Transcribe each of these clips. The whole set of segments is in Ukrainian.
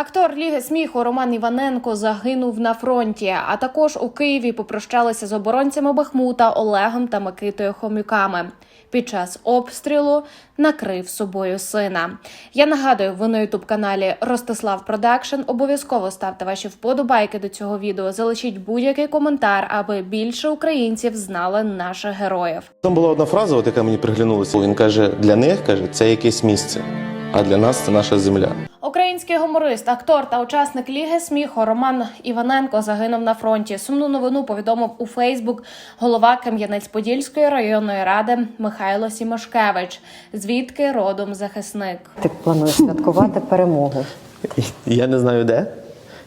Актор Ліги сміху Роман Іваненко загинув на фронті. А також у Києві попрощалися з оборонцями Бахмута Олегом та Микитою Хомюками. Під час обстрілу накрив собою сина. Я нагадую, ви на ютуб каналі Ростислав Продакшн. Обов'язково ставте ваші вподобайки до цього відео. Залишіть будь-який коментар, аби більше українців знали наших героїв. Там була одна фраза, от яка мені приглянулася. Він каже: для них каже, це якесь місце, а для нас це наша земля. Український гуморист, актор та учасник Ліги сміху Роман Іваненко загинув на фронті. Сумну новину повідомив у Фейсбук голова Кам'янець-Подільської районної ради Михайло Сімошкевич, звідки родом захисник. Ти плануєш святкувати перемогу. Я не знаю де.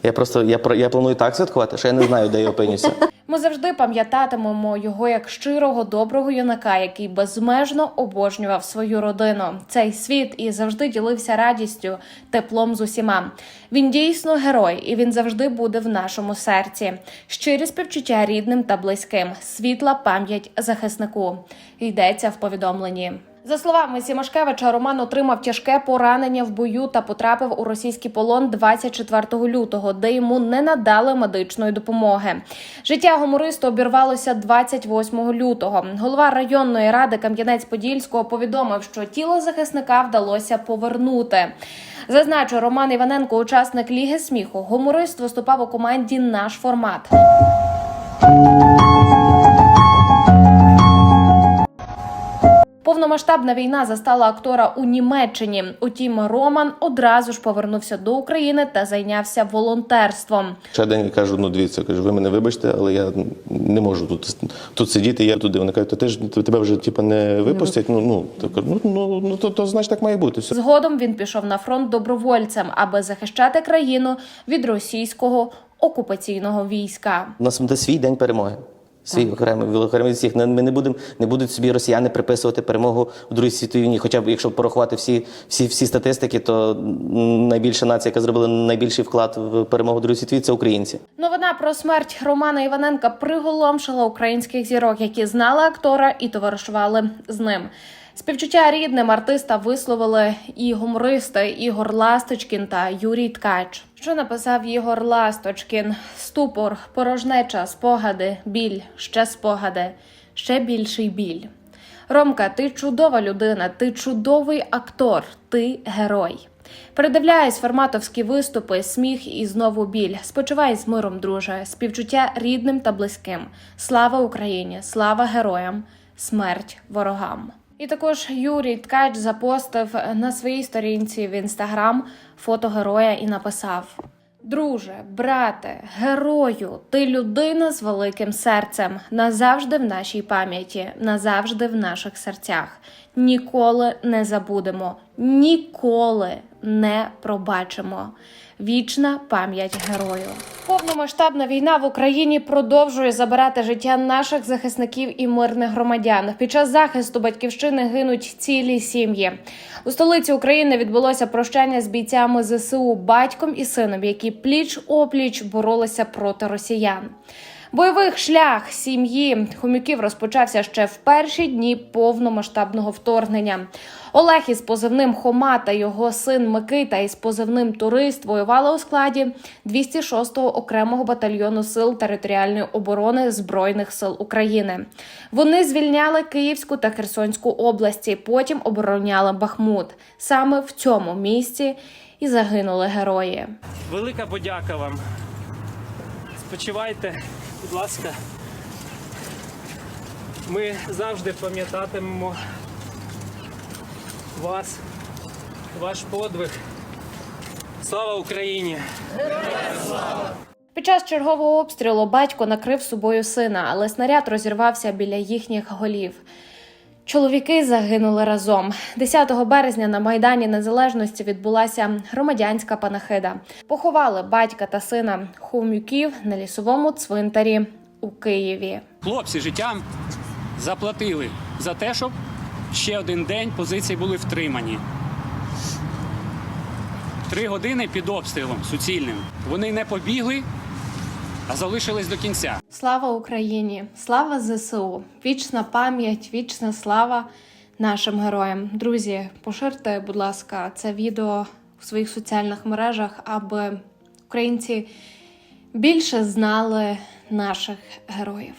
Я просто я, я планую так святкувати, що я не знаю, де я опинюся. Ми завжди пам'ятатимемо його як щирого, доброго юнака, який безмежно обожнював свою родину, цей світ і завжди ділився радістю, теплом з усіма. Він дійсно герой, і він завжди буде в нашому серці. Щирі співчуття рідним та близьким, світла пам'ять захиснику. Йдеться в повідомленні. За словами Сімашкевича, Роман отримав тяжке поранення в бою та потрапив у російський полон 24 лютого, де йому не надали медичної допомоги. Життя гумористу обірвалося 28 лютого. Голова районної ради Кам'янець-Подільського повідомив, що тіло захисника вдалося повернути. Зазначу, Роман Іваненко, учасник Ліги сміху. Гуморист виступав у команді Наш формат. Повномасштабна війна застала актора у Німеччині. Утім, Роман одразу ж повернувся до України та зайнявся волонтерством. Ще день я кажу, ну дивіться, кажу, ви мене вибачте, але я не можу тут, тут сидіти, я туди. Вони кажуть, то ти ж тебе вже типу, не випустять. Ну ну так, ну, ну, ну то, то значить так має бути. Все. Згодом він пішов на фронт добровольцем, аби захищати країну від російського окупаційного війська. У нас буде свій день перемоги. Свій окремий всіх. Ми не будемо не будуть собі росіяни приписувати перемогу у Другій світовій війні. Хоча б якщо порахувати всі, всі, всі статистики, то найбільша нація, яка зробила найбільший вклад в перемогу у Другій світовій, це українці. Новина про смерть Романа Іваненка приголомшила українських зірок, які знали актора і товаришували з ним. Співчуття рідним артиста висловили і гумористи Ігор Ласточкін та Юрій Ткач. Що написав Ігор Ласточкін? Ступор, порожнеча, спогади, біль, ще спогади, ще більший біль. Ромка, ти чудова людина, ти чудовий актор, ти герой. Передивляюсь форматовські виступи, сміх і знову біль. Спочивай з миром, друже, співчуття рідним та близьким. Слава Україні, слава героям, смерть ворогам. І також Юрій Ткач запостив на своїй сторінці в інстаграм фото героя і написав: Друже, брате, герою, ти людина з великим серцем, назавжди в нашій пам'яті, назавжди в наших серцях. Ніколи не забудемо, ніколи не пробачимо. Вічна пам'ять герою. Повномасштабна війна в Україні продовжує забирати життя наших захисників і мирних громадян. Під час захисту батьківщини гинуть цілі сім'ї. У столиці України відбулося прощання з бійцями ЗСУ, батьком і сином, які пліч опліч боролися проти росіян. Бойовий шлях сім'ї хомюків розпочався ще в перші дні повномасштабного вторгнення. Олег із позивним Хома та його син Микита із позивним Турист воювали у складі 206-го окремого батальйону сил територіальної оборони Збройних сил України. Вони звільняли Київську та Херсонську області, потім обороняли Бахмут. Саме в цьому місці і загинули герої. Велика подяка вам. Спочивайте, будь ласка. Ми завжди пам'ятатимемо вас, ваш подвиг. Слава Україні! Під час чергового обстрілу батько накрив собою сина, але снаряд розірвався біля їхніх голів. Чоловіки загинули разом. 10 березня на Майдані Незалежності відбулася громадянська панахида. Поховали батька та сина Хомюків на лісовому цвинтарі у Києві. Хлопці життям заплатили за те, щоб ще один день позиції були втримані. Три години під обстрілом суцільним. Вони не побігли, залишились до кінця. Слава Україні! Слава ЗСУ! Вічна пам'ять, вічна слава нашим героям. Друзі, поширте, будь ласка, це відео в своїх соціальних мережах, аби українці більше знали наших героїв.